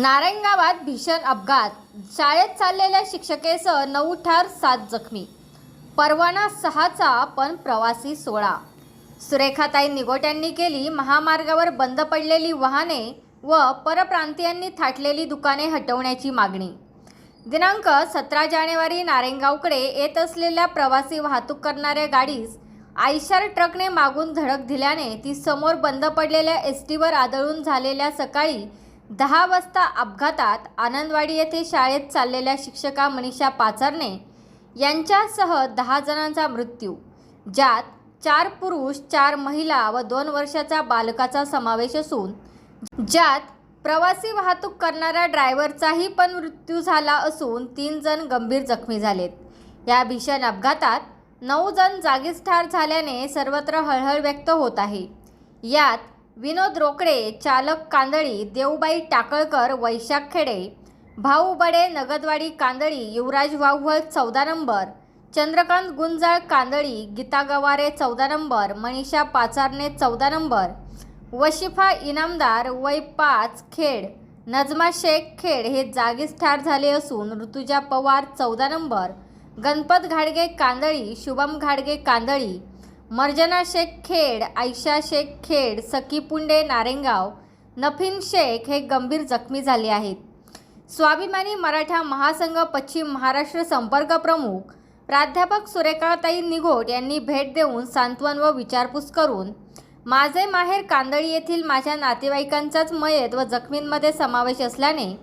नारायणगावात भीषण अपघात. शाळेत चाललेल्या शिक्षकेसह नऊ ठार सात जखमी. परवाना सहाचा पण प्रवासी सोळा. सुरेखाताई निगोट्यांनी केली महामार्गावर बंद पडलेली वाहने व परप्रांतीयांनी थाटलेली दुकाने हटवण्याची मागणी. दिनांक सतरा जानेवारी नारायणगावकडे येत असलेल्या प्रवासी वाहतूक करणाऱ्या गाडीस आयशर ट्रकने मागून धडक दिल्याने ती समोर बंद पडलेल्या एस टीवर आदळून झालेल्या सकाळी दहा वाजता अपघातात आनंदवाडी येथे शाळेत चाललेल्या शिक्षका मनीषा पाचारणे यांच्यासह दहा जणांचा मृत्यू ज्यात चार पुरुष चार महिला व दोन वर्षाचा बालकाचा समावेश असून ज्यात प्रवासी वाहतूक करणाऱ्या ड्रायव्हरचाही पण मृत्यू झाला असून तीन जण गंभीर जखमी झालेत. या भीषण अपघातात नऊ जण जागीच ठार झाल्याने सर्वत्र हळहळ व्यक्त होत आहे. यात विनोद रोकडे चालक कांदळी देवबाई टाकळकर वैशाख खेडे भाऊ बडे नगदवाडी कांदळी युवराज वाव्हळ चौदा नंबर चंद्रकांत गुंजाळ कांदळी गीता गवारे चौदा नंबर मनीषा पाचारने चौदा नंबर वशिफा इनामदार वय पाच खेड नजमा शेख खेड हे जागीच ठार झाले असून ऋतुजा पवार चौदा नंबर गणपत घाडगे कांदळी शुभम घाडगे कांदळी मर्जना शेख खेड आयशा शेख खेड सखी पुंडे नारेंगाव नफीन शेख हे गंभीर जखमी झाले आहेत. स्वाभिमानी मराठा महासंघ पश्चिम महाराष्ट्र संपर्क प्रमुख प्राध्यापक सुरेखाताई निघोट यांनी भेट देऊन सांत्वन व विचारपूस करून माझे माहेर कांदळी येथील माझ्या नातेवाईकांचाच मयत व जखमींमध्ये समावेश असल्याने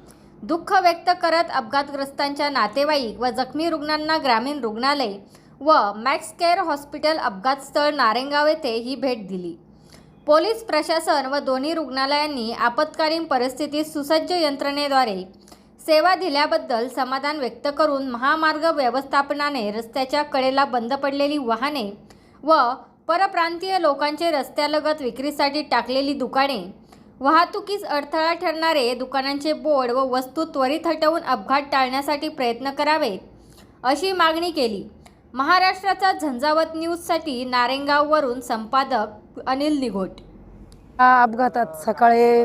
दुःख व्यक्त करत अपघातग्रस्तांच्या नातेवाईक व जखमी रुग्णांना ग्रामीण रुग्णालय व मॅक्स केअर हॉस्पिटल अपघात स्थळ नारेंगाव येथे ही भेट दिली. पोलीस प्रशासन व दोन्ही रुग्णालयांनी आपत्कालीन परिस्थितीत सुसज्ज यंत्रणेद्वारे सेवा दिल्याबद्दल समाधान व्यक्त करून महामार्ग व्यवस्थापनाने रस्त्याच्या कडेला बंद पडलेली वाहने व परप्रांतीय लोकांचे रस्त्यालगत विक्रीसाठी टाकलेली दुकाने वाहतुकीस अडथळा ठरणारे दुकानांचे बोर्ड व वस्तू त्वरित हटवून अपघात टाळण्यासाठी प्रयत्न करावेत अशी मागणी केली. महाराष्ट्राचा झंझावत न्यूजसाठी नारेंगाववरून संपादक अनिल निघोट. या अपघातात सकाळी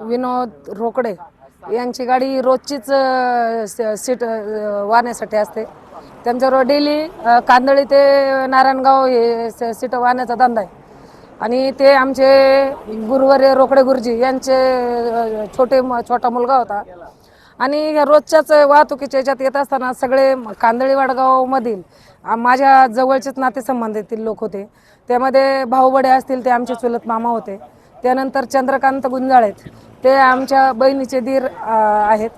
विनोद रोकडे यांची गाडी रोजचीच अ, स- सीट अ, वाहण्यासाठी असते. त्यांच्याबरोबर डेली अ, कांदळी ते नारायणगाव हे स- सीट वाहण्याचा धंदा आहे. आणि ते आमचे गुरुवारे रोकडे गुरुजी यांचे अ, छोटे म- छोटा मुलगा होता. आणि ह्या रोजच्याच वाहतुकीच्या याच्यात येत असताना सगळे कांदळी वाडगावमधील माझ्या जवळचेच नातेसंबंधातील लोक होते. त्यामध्ये भाऊबडे असतील ते आमचे चुलत मामा होते. त्यानंतर चंद्रकांत गुंजाळेत ते आमच्या बहिणीचे धीर आहेत.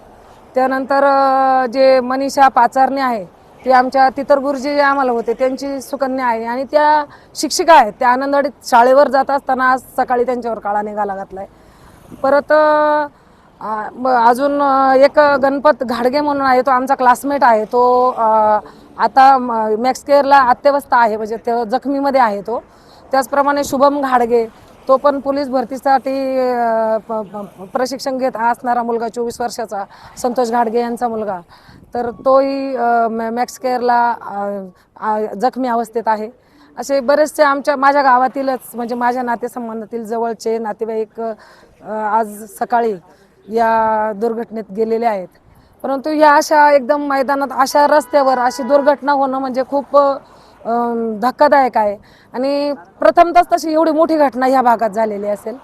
त्यानंतर जे मनीषा पाचारणे आहे ते आमच्या तितर गुरुजी जे आम्हाला होते त्यांची सुकन्या आहे. आणि त्या शिक्षिका आहेत. त्या आनंदवाडीत शाळेवर जात असताना आज सकाळी त्यांच्यावर काळा निघाला घातला आहे परत अजून एक गणपत घाडगे म्हणून आहे तो आमचा क्लासमेट आहे तो आता मॅक्स केअरला अत्यवस्था आहे म्हणजे ते जखमीमध्ये आहे तो. त्याचप्रमाणे शुभम घाडगे तो पण पोलीस भरतीसाठी प- प्रशिक्षण घेत असणारा मुलगा चोवीस वर्षाचा संतोष घाडगे यांचा मुलगा. तर तोही मॅ- मॅक्स केअरला जखमी अवस्थेत आहे. असे बरेचसे आमच्या माझ्या गावातीलच म्हणजे माझ्या नातेसंबंधातील जवळचे नातेवाईक आज सकाळी या दुर्घटनेत गेलेले आहेत. परंतु या अशा एकदम मैदानात अशा रस्त्यावर अशी दुर्घटना होणं म्हणजे खूप धक्कादायक आहे. आणि प्रथमतच तशी एवढी मोठी घटना ह्या भागात झालेली असेल.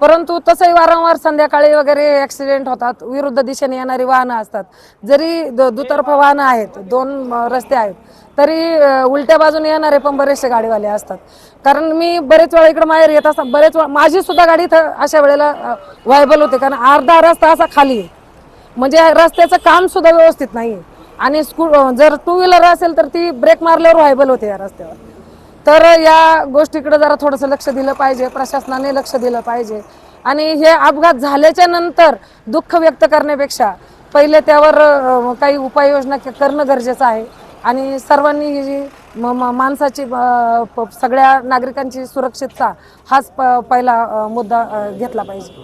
परंतु तसंही वारंवार संध्याकाळी वगैरे ॲक्सिडेंट होतात. विरुद्ध दिशेने येणारी वाहनं असतात. जरी द- दुतर्फा वाहनं आहेत दोन रस्ते आहेत तरी उलट्या बाजूने येणारे पण बरेचसे गाडीवाले असतात. कारण मी बरेच वेळा इकडे माहेर येत असता बरेच वेळा माझी सुद्धा गाडी इथं अशा वेळेला व्हायबल होते. कारण अर्धा रस्ता असा खाली आहे. म्हणजे रस्त्याचं काम सुद्धा व्यवस्थित नाही आणि स्कू जर टू व्हीलर असेल तर ती ब्रेक मारल्यावर व्हायबल होते या रस्त्यावर. तर या गोष्टीकडे जरा थोडंसं लक्ष दिलं पाहिजे प्रशासनाने लक्ष दिलं पाहिजे. आणि हे अपघात झाल्याच्यानंतर दुःख व्यक्त करण्यापेक्षा पहिले त्यावर काही उपाययोजना करणं गरजेचं आहे. आणि सर्वांनी ही जी म- म- माणसाची प- सगळ्या नागरिकांची सुरक्षितता हाच प- पहिला मुद्दा घेतला पाहिजे.